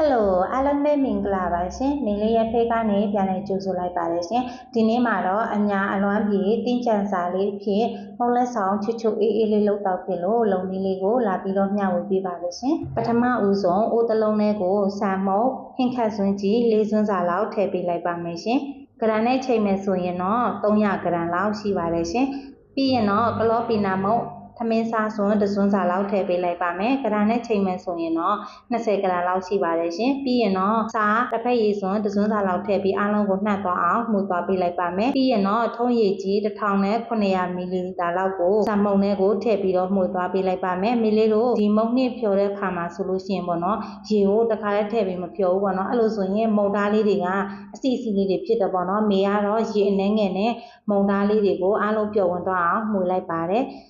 ဟယ်လိုအားလုံးပဲမင်္ဂလာပါရှင်မင်းလေးရဲ့ဖေးကနေပြန်လည်ကြိုဆိုလိုက်ပါတယ်ရှင်ဒီနေ့မှာတော့အညာအလွမ်းပြေတင်းကြံစာလေးဖြစ်မုံလက်ဆောင်ချွတ်ချွတ်အေးအေးလေးလောက်တော့ဖြစ်လို့လုံလေးလေးကိုလာပြီးတော့မျှဝေပေးပါလို့ရှင်ပထမဦးဆုံးအိုးတစ်လုံးလေးကိုဆန်မုတ်ဟင်းခတ်စွန်းကြီးလေးစွန်းစာလောက်ထည့်ပေးလိုက်ပါမယ်ရှင်ဂရမ်နဲ့ချိန်မယ်ဆိုရင်တော့300ဂရမ်လောက်ရှိပါတယ်ရှင်ပြီးရင်တော့ကလောပီနာမု တ်သမင်းစားစွန်းတစ်စွန်းစာလောက်ထည့်ပေးလိုက်ပါမယ်။ကရာနဲ့ချိန်မယ်ဆိုရင်တော့20ကရာလောက်ရှိပါတယ်ရှင်။ပြီးရင်တော့စားတစ်ဖက်ရည်စွန်းတစ်စွန်းစာလောက်ထည့်ပြီးအားလုံးကိုနှက်သွားအောင်မှုသွားပေးလိုက်ပါမယ်။ပြီးရင်တော့ထုံးရည်ကြီး1900မီလီလီတာလောက်ကိုစံမုံနဲ့ကိုထည့်ပြီးတော့မှုသွားပေးလိုက်ပါမယ်။မီလီတို့ဒီမုံနှစ်ဖြော်တဲ့ခါမှာဆိုလို့ရှိရင်ပေါ့နော်။ရေကိုတစ်ခါလေးထည့်ပြီးမဖြော်ဘူးပေါ့နော်။အဲ့လိုဆိုရင်မုံသားလေးတွေကအစီအစီလေးတွေဖြစ်တယ်ပေါ့နော်။မေကတော့ရေအနှဲငယ်နဲ့မုံသားလေးတွေကိုအားလုံးပျော်ဝင်သွားအောင်မှုလိုက်ပါတယ်။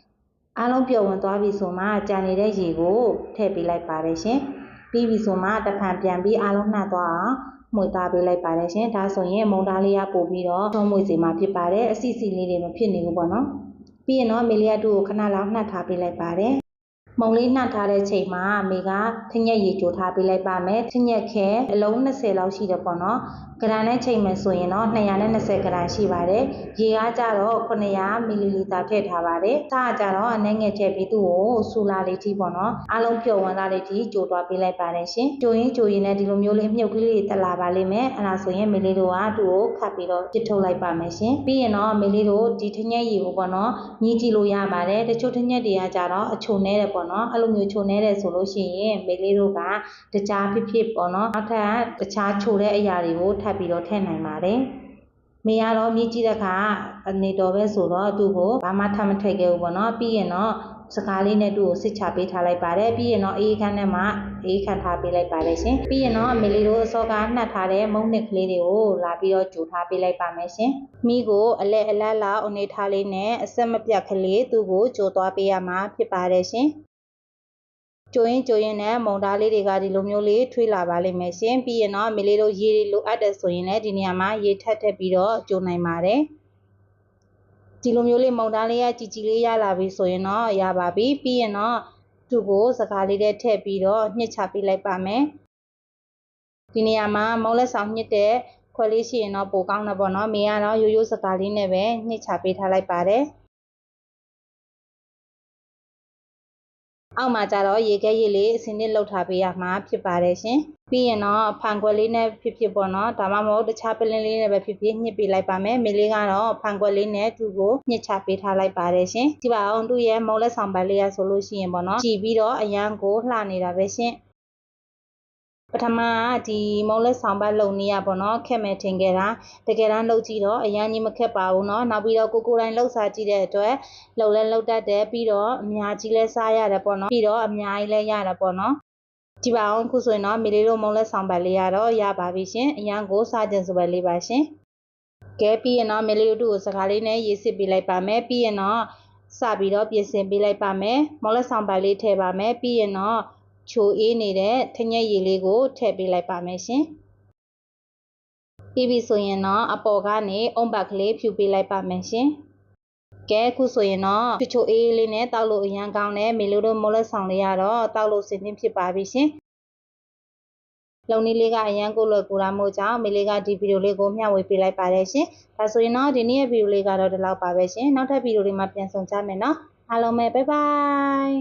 အားလုံးပျော်ဝင်သွားပြီဆိုမှကြံနေတဲ့ရေကိုထည့်ပေးလိုက်ပါတယ်ရှင်ပြီးပြီဆိုမှတစ်ဖန်ပြန်ပြီးအားလုံးနှံ့သွားအောင်မှုသားပေးလိုက်ပါတယ်ရှင်ဒါဆိုရင်မုံသားလေးရပို့ပြီးတော့ထုံးမွေစီမှာဖြစ်ပါတယ်အစီအစီလေးတွေမဖြစ်နေဘူးပေါ့နော်ပြီးရင်တော့မေလီယာတူကိုခဏလောက်နှက်ထားပေးလိုက်ပါတယ် မုံလေးနှက်ထားတဲ့ချိန်မှာအမေကထညက်ရေကြိုထားပေးလိုက်ပါမယ်ထညက်ခဲအလုံး20လောက်ရှိတယ်ပေါ့နော်ဂရမ်နဲ့ချိန်မယ်ဆိုရင်တော့220ဂရမ်ရှိပါတယ်ရေကကြတော့900မီလီလီတာထည့်ထားပါတယ်စားကကြတော့အနည်းငယ်ထည့်ပြီးသူ့ကိုဆူလာလေးထိပေါ့နော်အားလုံးပြုံဝင်လာလေးထိကြိုသွားပေးလိုက်ပါတယ်ရှင်ကြိုရင်ကြိုရင်လည်းဒီလိုမျိုးလေးအမြုပ်ကလေးတွေတက်လာပါလိမ့်မယ်အဲ့ဒါဆိုရင်မီလီတို့ကသူ့ကိုခတ်ပြီးတော့ပြစ်ထုတ်လိုက်ပါမယ်ရှင်ပြီးရင်တော့မီလီတို့ဒီထညက်ရေကိုပေါ့နော်မြည်ကြည့်လို့ရပါတယ်တချို့ထညက်တွေကကြတော့အချိုနဲတယ်ပေါ့နော်အဲ့လိုမျိုးချိုနဲတယ်ဆိုလို့ရှိရင်မီလီတို့ကတကြားဖြစ်ဖြစ်ပေါ့နော်နောက်ထပ်တခြားချိုတဲ့အရာတွေကိုထပ်ပြီးတော့ထည့်နိုင်ပါတယ်။မေကတော့မြည်ကြည့်တဲ့အခါအနေတော်ပဲဆိုတော့သူ့ကိုဘာမှထပ်မထည့်ခဲ့ဘူးပေါ့နော်ပြီးရင်တော့စကားလေးနဲ့သူ့ကိုစစ်ချပေးထားလိုက်ပါတယ်ပြီးရင်တော့အေးခန်းထဲမှာအေးခန်းထားပေးလိုက်ပါတယ်ရှင်ပြီးရင်တော့အမေလေးတို့အစောကနှက်ထားတဲ့မုံနစ်ကလေးတွေကိုလာပြီးတော့ကြိုထားပေးလိုက်ပါမယ်ရှင်မိကိုအလဲအလတ်လာအနေထားလေးနဲ့အဆက်မပြတ်ကလေးသူ့ကိုကြိုသွားပေးရမှာဖြစ်ပါတယ်ရှင် ကျိုရင်ကျိုရင်နဲ့မုံသားလေးတွေကဒီလိုမျိုးလေးထွေးလာပါလိမ့်မယ်ရှင်ပြီးရင်တော့မေလေးတို့ရေတွေလိုအပ်တယ်ဆိုရင်လည်းဒီနေရာမှာရေထပ်ထပ်ပြီးတော့ကျိုနိုင်ပါတယ်ဒီလိုမျိုးလေးမုံသားလေးကကြည်ကြည်လေးရလာပြီဆိုရင်တော့ရပါပြီပြီးရင်တော့သူ့ကိုစကားလေးနဲ့ထည့်ပြီးတော့ညှစ်ချပေးလိုက်ပါမယ်ဒီနေရာမှာမုံလက်ဆောင်ညှစ်တဲ့ခွက်လေးရှိရင်တော့ပိုကောင်းတယ်ပေါ့နော်မေကတော့ရိုးရိုးစကားလေးနဲ့ပဲညှစ်ချပေးထားလိုက်ပါတယ် အောက်မှာကျတော့ရေခဲရေလေးအစင်းနစ်လောက်ထားပေးရမှာဖြစ်ပါတယ်ရှင်ပြီးရင်တော့ဖန်ခွက်လေးနဲ့ဖြစ်ဖြစ်ပေါ့နော်ဒါမှမဟုတ်တခြားပလင်းလေးနဲ့ပဲဖြစ်ဖြစ်ညှစ်ပေးလိုက်ပါမယ်မေလေးကတော့ဖန်ခွက်လေးနဲ့သူ့ကိုညှစ်ချပေးထားလိုက်ပါတယ်ရှင်ဒီပါအောင်သူ့ရဲ့မုံလက်ဆောင်ပတ်လေးရဆိုလို့ရှိရင်ပေါ့နော်ကြည်ပြီးတော့အရန်ကိုလှနေတာပဲရှင် ပထမကဒီမုံလက်ဆောင်ပတ်လုံနေရပေါ့နော်ခက်မဲ့ထင်ခဲ့တာတကယ်တမ်းလှုပ်ကြည့်တော့အရန်ကြီးမခက်ပါဘူးเนาะနောက်ပြီးတော့ကိုကိုတိုင်းလှုပ်စားကြည့်တဲ့အတွက်လှုပ်လဲလှုပ်တတ်တယ်ပြီးတော့အများကြီးလဲစားရတယ်ပေါ့နော်ပြီးတော့အများကြီးလဲရတယ်ပေါ့နော်ဒီပါအောင်ခုဆိုရင်တော့မီလီတို့မုံလက်ဆောင်ပတ်လေးရတော့ရပါပြီရှင်အရန်ကိုစားကြင်စပယ်လေးပါရှင်ကဲပြီးရင်တော့မီလီတို့ကိုစကားလေးနဲ့ရေးစစ်ပေးလိုက်ပါမယ်ပြီးရင်တော့စပြီးတော့ပြင်ဆင်ပေးလိုက်ပါမယ်မုံလက်ဆောင်ပတ်လေးထည့်ပါမယ်ပြီးရင်တော့ ချိုအေးနေတဲ့ထညက်ရည်လေးကိုထည့်ပေးလိုက်ပါမယ်ရှင်ပြီးပြီဆိုရင်တော့အပေါ်ကနေအုံဘက်ကလေးဖြူပေးလိုက်ပါမယ်ရှင်ကဲအခုဆိုရင်တော့ချွချိုအေးလေးနဲ့တောက်လို့အရန်ကောင်းတဲ့မေလိုတို့မိုးလက်ဆောင်လေးရတော့တောက်လို့စင်တင်ဖြစ်ပါပြီရှင်လုံနီးလေးကအရန်ကိုလွယ်ကူတာမို့ကြောင့်မေလေးကဒီဗီဒီယိုလေးကိုမျှဝေပေးလိုက်ပါတယ်ရှင်ဒါဆိုရင်တော့ဒီနေ့ရဲ့ဗီဒီယိုလေးကတော့ဒီလောက်ပါပဲရှင်နောက်ထပ်ဗီဒီယိုလေးမှာပြန်ဆုံကြမယ်နော်အားလုံးပဲဘိုင်ဘိုင်